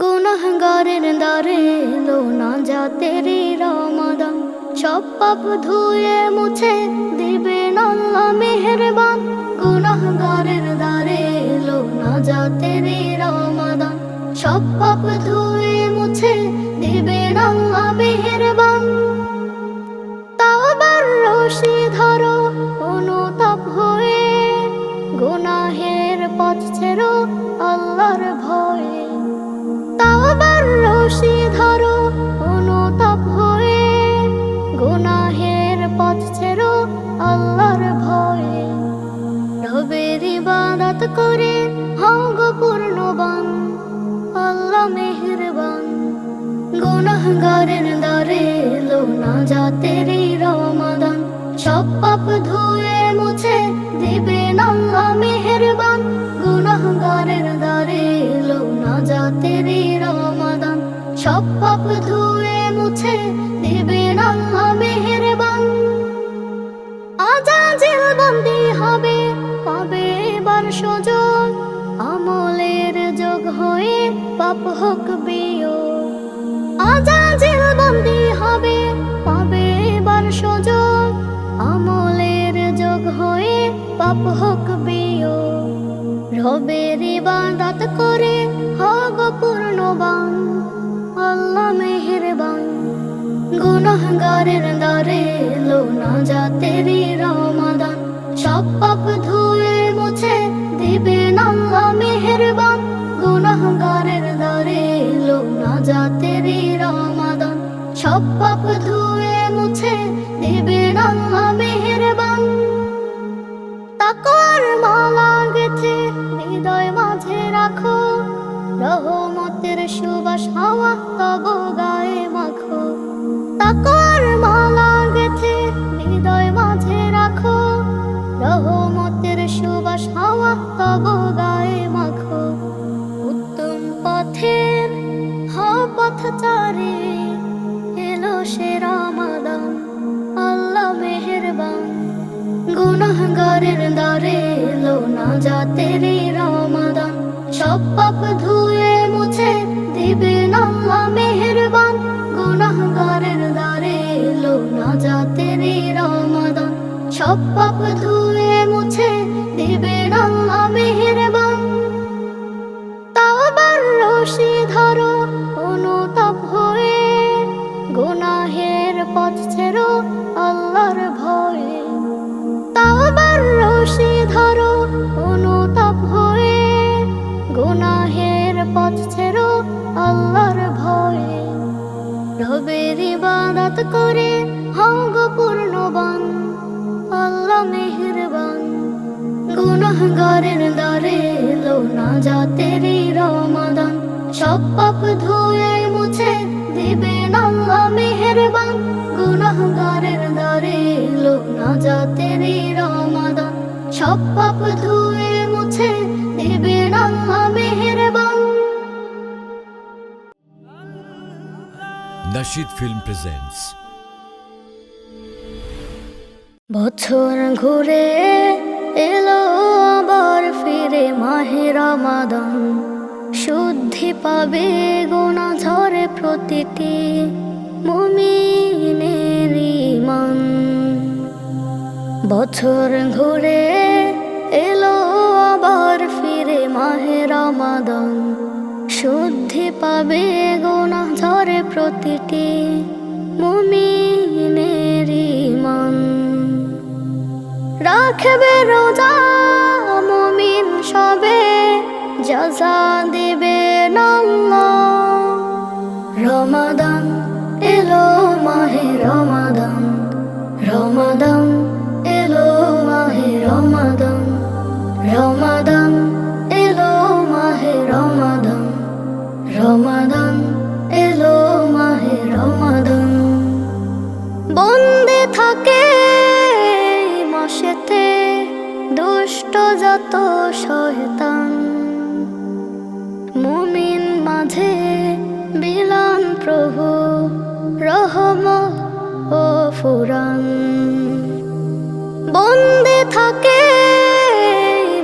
গুনাহগারের দ্বারে এলো না যাতেরি রমাদান সব পাপ ধুয়ে মুছে দিবেন আল্লাহ মেহেরবান গুনাহগারের দ্বারে এলো না যাতেরি রমাদান সব পাপ ধুয়ে মুছে দিবেন আল্লাহ মেহেরবান তাওবার রশি ধরো অনুতাপ গুনাহগারের দ্বারে এলো না জাতেরি রমাদান। সব পাপ ধুয়ে মুছে দিবেন আল্লাহ মেহেরবান। গুনাহগারের দ্বারে এলো না জাতেরি রমাদান। সব পাপ ধুয়ে মুছে দিবেন আল্লাহ মেহেরবান। আজাজিল বন্দি হবে পাবে এবার সুযোগ। আমলের যোগ হয়ে পাপ হোক আজাজিল বন্দি হবে। পাবে এবার সুযোগ। আমলের যোগ হয়ে পাপ হোক এলো না জাতেরি রমাদান। সব পাপ ধুয়ে সব পাপ ধুয়ে মুছে দিবেন আল্লাহ মেহেরবান। তাওবার রশি ধরো, অনুতাপ হয়ে গুনাহের পথ ছেড়ো আল্লাহর ভয়ে। তাওবার রশি ধরো, অনুতাপ হয়ে গুনাহের পথ ছেড়ো আল্লাহর ভয়ে। রবের ইবাদত করে হঙ্গ পূর্ণবান আল্লাহ মেহেরবান গুনাহগারের দ্বারে এলো না জাতেরি রমাদান। সব পাপ ধুয়ে মুছে দিবেন আল্লাহ মেহেরবান গুনাহগারের দ্বারে এলো না জাতেরি রমাদান। সব পাপ ধুয়ে মুছে দিবেন আল্লাহ মেহেরবান। Nashid Film presents বছর ঘুরে এলো আবার ফিরে মাহে রমাদান। শুদ্ধি পাবে গোনা ঝরে প্রতিটি মুমিনের ইমান বছর ঘুরে এলো আবার ফিরে মাহে রমাদান। শুদ্ধি পাবে গোনা ঝরে প্রতিটি মুমিনের রাখবে রোজা মুমিন সবে জাজা দিবে রমাদান এলো মাহে রমাদান রমাদান এলো মাহে রমাদান রমাদান এলো মাহে রমাদান রমাদান এলো মাহে রমাদান। বন্দে থাকে যত শয়তান, মুমিন মাঝে বিলান প্রভু, রহম ও ফুরান। বন্দে থাকে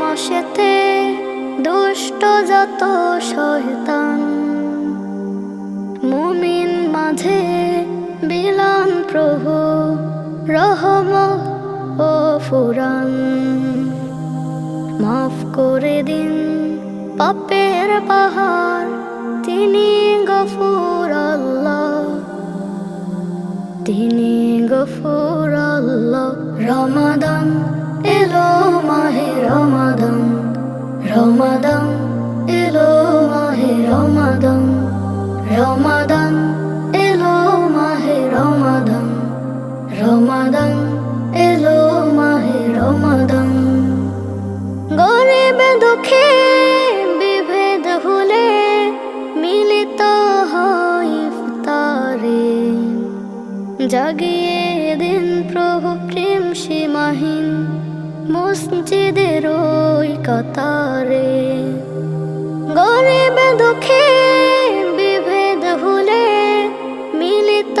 মশেতে দুষ্ট যত শয়তান, মুমিন মাঝে বিলান প্রভু, রহম ও ফুরান। মাফ করে দিন পাপের পাহাড়, তিনি গফুর আল্লাহ। তিনি গফুর আল্লাহ। রমাদান এলো মাহে রমাদান দিন প্রভু প্রেম সীমাহীন, মসজিদের ওই কতারে। গরিব দুঃখে বিভেদ ভুলে মিলিত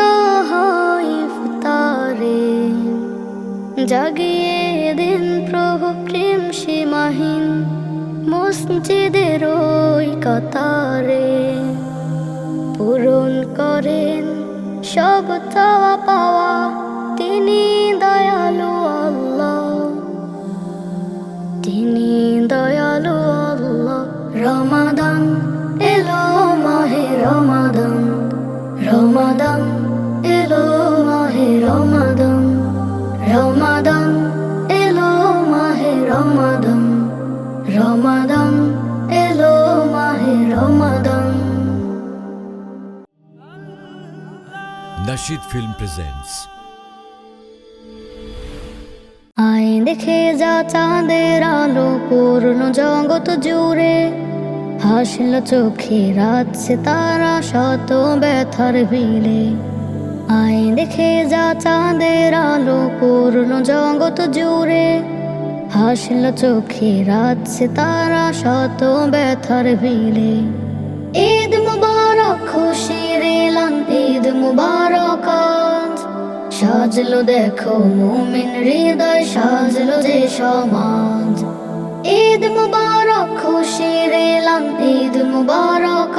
হয় ইফতারে জাগিয়ে দিন প্রভু প্রেম সীমাহীন, মসজিদের ওই কতারে। পূরণ করেন সব চাওয়া পাওয়া রমাদান এলো মাহে রমাদান। Nashid Film presents আই দেখে যা চাঁদের আলো পূর্ণ জগৎ জুড়ে। হাসল চোখে রাত সে তারা শত ব্যথার ভিড়ে। আই দেখে যা চাঁদের আলো পূর্ণ জগৎ জুড়ে। হাসল চোখে রাত সে তারা শত ব্যথার ভিড়ে ঈদ মুবারক, খুশির এলান, ঈদ মুবারক সাজলো দেখো মুমিন হৃদয়, সাজলো যে সমাজ। ঈদ মুবারক, খুশির এলান, ঈদ মুবারক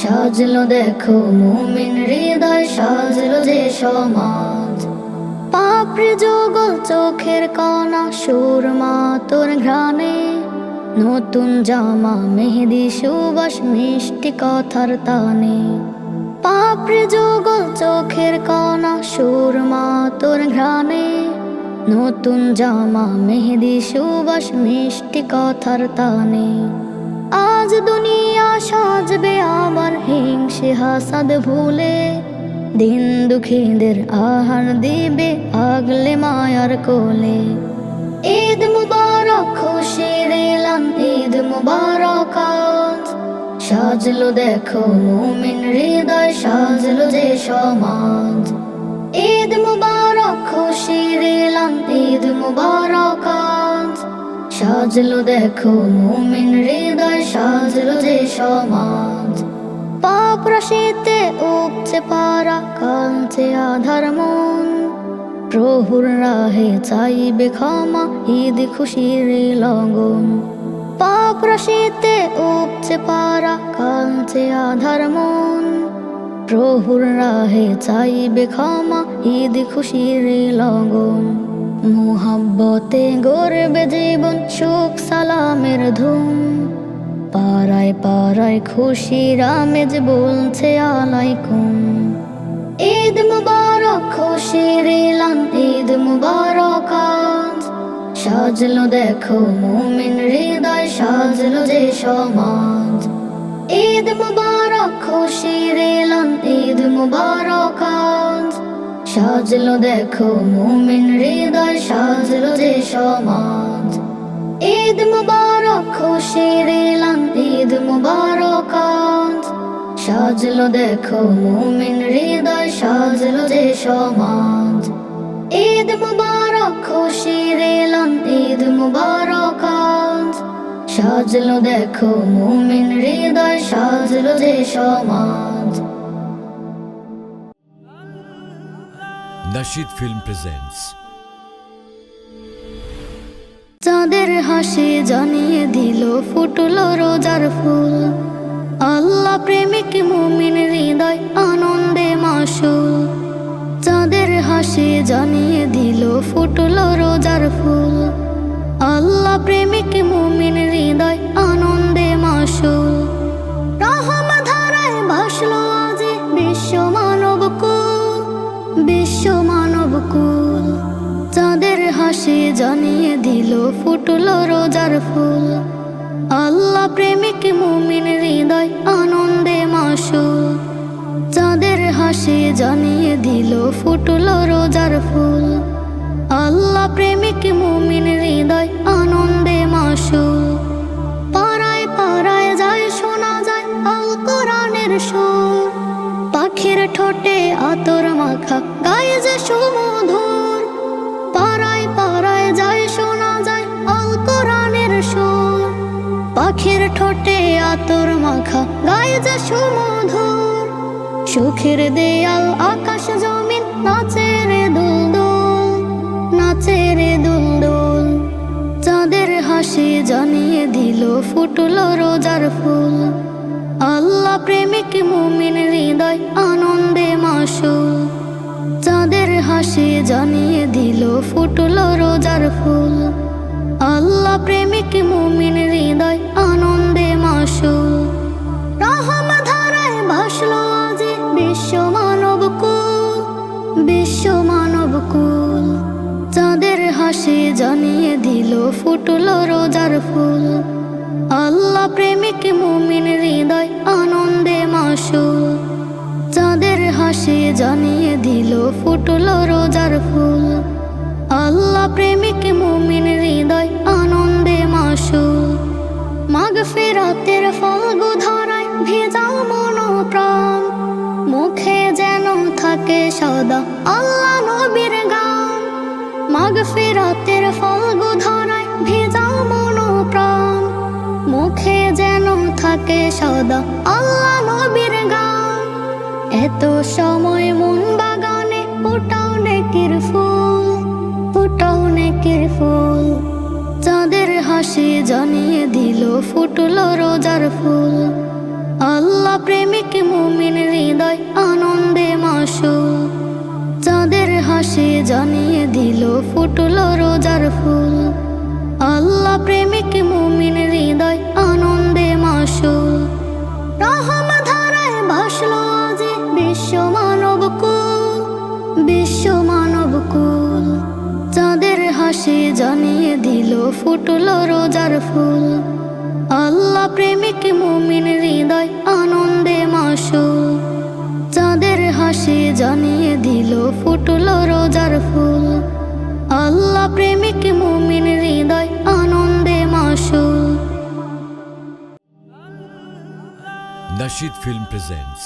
সাজলো দেখো মুমিন হৃদয়, সাজলো যে সমাজ। পাপড়ি যুগল চোখের কণা, সুরমা তোর ঘ্রাণে। নতুন জামা, মেহেদি, সুবাস, মিষ্টি কথার তানে। পাপড়ি যুগল চোখের কণা, সুরমা তোর ঘ্রাণে। নতুন জামা, মেহেদি, সুবাস, মিষ্টি কথার তানে। আজ দুনিয়া সাজবে আবার হিংসে হাসাদ ভুলে। দিন দুঃখীদের আহার দিবে আগলে মায়ার কোলে। ঈদ মুবারক খুশির এলান, ঈদ মুবারক সাজলো দেখো মুমিন হৃদয়, সাজলো যে সমাজ। ঈদ মুবারক খুশির এলান, ঈদ মুবারক সাজলো দেখো মুমিন হৃদয়, সাজলো যে সমাজ। পাপ রাশিতে উপচে পারা কাঞ্চে আধার মন। প্রভুর রাহে চাইবে ক্ষমা, ঈদ খুশির লগন। পাপ রাশিতে উপচে পারা কাঞ্চে আধার মন। প্রভুর রাহে চাইবে ক্ষমা, ঈদ খুশির লগন। মুহাব্বতে গর্বে জীবন, সুখ সালামের ধুম। পাড়ায় পাড়ায় খুশি রামেজ বলছে আলাইকুম। ঈদ মুবারক, খুশির এলান, ঈদ মুবারক সাজলো দেখো মুমিন হৃদয়, সাজলো যে সমাজ। ঈদ মুবারক, খুশির এলান, ঈদ মুবারক সাজলো দেখো মুমিন হৃদয়, সাজলো যে সমাজ। ঈদ মুবারক খুশির এলান ঈদ মুবারক আজ সাজলো দেখো মুমিন হৃদয়, সাজলো যে সমাজ। ঈদ মুবারক খুশির এলান ঈদ মুবারক আজ সাজলো দেখো মুমিন হৃদয়, সাজলো যে সমাজ। Nashid Film presents চাঁদের হাসি জানিয়ে দিল, ফুটল রোজার ফুল। আল্লাহ প্রেমিক মুমিন হৃদয়, আনন্দে মাসুল। চাঁদের হাসি জানিয়ে দিল, ফুটল রোজার ফুল। আল্লাহ প্রেমিক মুমিন হৃদয়, আনন্দে মাসুল। রহম ধারায় ভাসলো আজি বিশ্ব মানব কুল বিশ্ব মানব কুল। চাঁদের হাসি জানিয়ে দিল, ফুটলো রোজার ফুল। আল্লাহ প্রেমিক মুমিন হৃদয় আনন্দে মাসুল। চাঁদের হাসি জানিয়ে দিল, ফুটলো রোজার ফুল। আল্লাহ প্রেমিক মুমিন হৃদয় আনন্দে মাসুল। পাড়ায় পাড়ায় যায়, শোনা যায় আল কোরআনের সুর। পাখির ঠোঁটে আতর মাখা, গায়ে যে সুমধুর পাড়ায় পাড়ায় যায়, শোনা যায় আল কোরআনের সুর। পাখির ঠোঁটে আতর মাখা গায়ে যে সুমধুর। সুখের দেয়াল আকাশ জমিন নাচে রে দুলদুল নাচে রে দুলদুল। চাঁদের হাসি জানিয়ে দিল ফুটলো রোজার ফুল। আল্লাহ প্রেমিক মুমিন হৃদয় আনন্দে মাসুল। চাঁদের হাসি জানিয়ে দিল, ফুটল রোজার ফুল। আল্লাহ প্রেমিক মুমিন হৃদয় আনন্দে মাসুল। রহম ধারায় ভাসলো আজি বিশ্ব মানব কুল, বিশ্ব মানব কুল। চাঁদের হাসি জানিয়ে দিল, ফুটল রোজার ফুল। আল্লাহ প্রেমিক মুমিন হৃদয় আনন্দে হাসি জানিয়ে দিল, ফুটলো রোজার ফুল। আল্লাহ প্রেমিক মুমিন হৃদয়, আনন্দে মাসুল। মাগ ফেরাতের ফাল্গু ধারায় ভেজা মন প্রাণ মুখে যেন থাকে সদা আল্লাহ নবীর গান। মাগ ফেরাতের ফাল্গু ধারায় ভেজা মন প্রাণ মুখে যেন থাকে সদা আল্লাহ গান এত সময় মন বাগানে, ফুটাও নেকির ফুল, ফুটাও নেকির ফুল। চাঁদের হাসি জানিয়ে দিল, ফুটলো রোজার ফুল। আল্লাহ প্রেমিক মুমিন হৃদয়, আনন্দে মাসুল। চাঁদের হাসি জানিয়ে দিল, ফুটলো রোজার ফুল। আল্লাহ প্রেমিক মুমিন হৃদয়, আনন্দে মাসুল। রহম মানব বিশ্ব মানব কুল চাঁদের হাসি জানিয়ে দিল, ফুটলো রোজার ফুল। আল্লাহ প্রেমিক মুমিন হৃদয় আনন্দে মাসুল। চাঁদের হাসি জানিয়ে দিল, ফুটলো রোজার ফুল। আল্লাহ প্রেমিক মুমিন হৃদয় আনন্দে মাসুল। Nashid Film presents